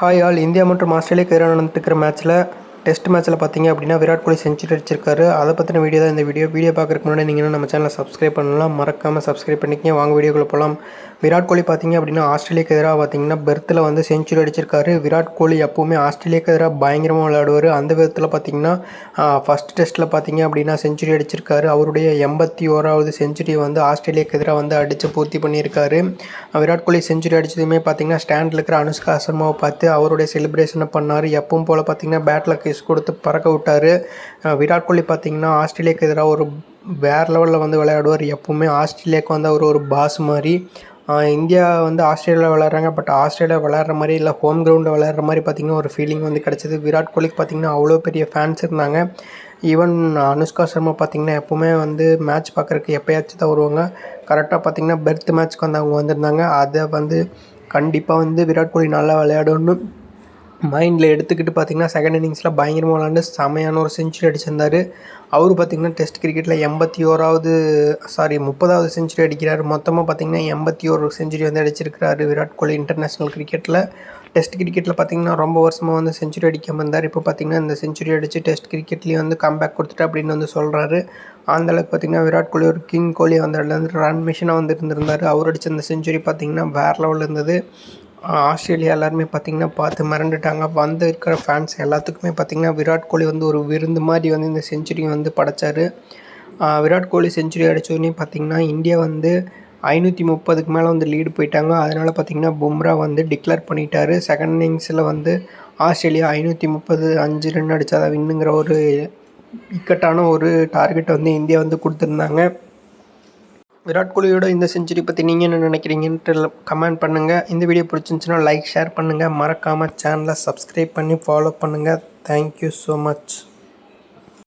Hi all. India மற்றும் ஆஸ்திரேலியாவுக்கு எதிராக நடந்துட்டுருக்கிற மேட்ச்சில் டெஸ்ட் மேட்ச்சில் பார்த்தீங்க அப்படின்னா விராட் கோலி செஞ்சுரி அடிச்சிருக்காரு. அதை பற்றின வீடியோ தான் இந்த வீடியோ வீடியோ பார்க்குறதுக்கு முன்னாடி நீங்கள் நம்ம சேனலை சப்ஸ்கிரைப் பண்ணலாம். மறக்காமல் சப்ஸ்கிரைப் பண்ணிக்கங்க. வாங்க வீடியோக்குள்ளே போகலாம் விராட் கோலி பார்த்தீங்க அப்படின்னா ஆஸ்திரேலியாவுக்கு எதிராக பார்த்தீங்கன்னா பெர்த்தில் வந்து செஞ்சுரி அடிச்சிருக்காரு. விராட் கோலி எப்போவுமே ஆஸ்திரேலியாவுக்கு எதிராக பயங்கரமாக விளையாடுவார். அந்த விதத்தில் பார்த்தீங்கன்னா ஃபஸ்ட் டெஸ்ட்டில் பார்த்தீங்க அப்படின்னா செஞ்சுரி அடிச்சிருக்காரு. அவருடைய எண்பத்தி ஓராவது செஞ்சுரியை வந்து ஆஸ்திரேலியாவுக்கு எதிராக வந்து அடித்து பூர்த்தி பண்ணியிருக்காரு. விராட் கோலி செஞ்சுரி அடித்ததுமே பார்த்தீங்கன்னா ஸ்டாண்டில் இருக்கிற அனுஷ்கா சர்மாவை பார்த்து அவருடைய செலிப்ரேஷனை பண்ணார். எப்பவும் போல் பார்த்தீங்கன்னா பேட்டில் கிஸ் கொடுத்து பறக்க விட்டார். விராட் கோலி பார்த்தீங்கன்னா ஆஸ்திரேலியாவுக்கு எதிராக ஒரு வேறு லெவலில் வந்து விளையாடுவார். எப்போவுமே ஆஸ்திரேலியாவுக்கு வந்து அவர் ஒரு பாஸ் மாதிரி. இந்தியா வந்து ஆஸ்திரேலியாவில் விளையாடுறாங்க. பட் ஆஸ்திரேலியா விளையாடுற மாதிரி இல்லை ஹோம் கிரவுண்டில் விளையாடுற மாதிரி பார்த்திங்கன்னா ஒரு ஃபீலிங் வந்து கிடச்சிது. விராட் கோலிக்கு பார்த்திங்கன்னா அவ்வளோ பெரிய ஃபேன்ஸ் இருந்தாங்க. ஈவன் அனுஷ்கா சர்மா பார்த்திங்கன்னா எப்போவுமே வந்து மேட்ச் பார்க்குறக்கு எப்போயாச்சும் தான் வருவாங்க. கரெக்டாக பார்த்திங்கன்னா பெர்த் மேட்ச்க்கு வந்து அவங்க வந்திருந்தாங்க. அதை வந்து கண்டிப்பாக வந்து விராட் கோலி நல்லா விளையாடணும். மைண்டில் எடுத்துக்கிட்டு பார்த்தீங்கன்னா செகண்ட் இன்னிங்ஸில் பயங்கரமாக விளாண்டு செமையான ஒரு செஞ்சுரி அடிச்சிருந்தார். அவர் பார்த்திங்கன்னா டெஸ்ட் கிரிக்கெட்டில் எண்பத்தி ஓராவது சாரி முப்பதாவது செஞ்சுரி அடிக்கிறார். மொத்தமாக பார்த்திங்கன்னா எண்பத்தி ஓரு செஞ்சுரி வந்து அடிச்சிருக்கிறாரு விராட் கோலி இன்டர்நேஷ்னல் கிரிக்கெட்டில் டெஸ்ட் கிரிக்கெட்டில் பார்த்திங்கன்னா ரொம்ப வருஷமாக வந்து செஞ்சுரி அடிக்காமல் இருந்தார். இப்போ பார்த்திங்கன்னா இந்த செஞ்சுரி அடித்து டெஸ்ட் கிரிக்கெட்லேயும் வந்து கம்பேக் கொடுத்துட்டு அப்படின்னு வந்து சொல்கிறாரு அந்தளவுக்கு பார்த்திங்கன்னா விராட் கோலி ஒரு கிங் கோலி அந்த இடத்துல வந்து ரன் மிஷினாக வந்து இருந்திருந்தார். அவர் அடித்த அந்த செஞ்சுரி பார்த்திங்கன்னா வேறு லெவலில் இருந்தது. ஆஸ்திரேலியா எல்லாருமே பார்த்திங்கன்னா பார்த்து மிரண்டுட்டாங்க. வந்து இருக்கிற ஃபேன்ஸ் எல்லாத்துக்குமே பார்த்திங்கன்னா விராட் கோலி வந்து ஒரு விருந்து மாதிரி வந்து இந்த செஞ்சுரியை வந்து படைச்சார். விராட் கோலி செஞ்சுரி அடித்தோடனே பார்த்திங்கன்னா இந்தியா வந்து ஐநூற்றி முப்பதுக்கு மேலே வந்து லீடு போயிட்டாங்க. அதனால் பார்த்திங்கன்னா பும்ரா வந்து டிக்ளேர் பண்ணிட்டார். செகண்ட் இன்னிங்ஸில் வந்து ஆஸ்திரேலியா ஐநூற்றி முப்பது அஞ்சு ரன் அடித்தாதான் வின்னுங்கிற ஒரு இக்கட்டான ஒரு டார்கெட் வந்து இந்தியா வந்து கொடுத்துருந்தாங்க. விராட் கோலியோட இந்த செஞ்சுரி பற்றி நீங்கள் என்ன நினைக்கிறீங்கன்ட்டு கமெண்ட் பண்ணுங்கள் இந்த வீடியோ பிடிச்சிருந்துச்சுன்னா லைக் ஷேர் பண்ணுங்கள் மறக்காமல் சேனலை சப்ஸ்கிரைப் பண்ணி ஃபாலோ பண்ணுங்கள் தேங்க்யூ ஸோ மச்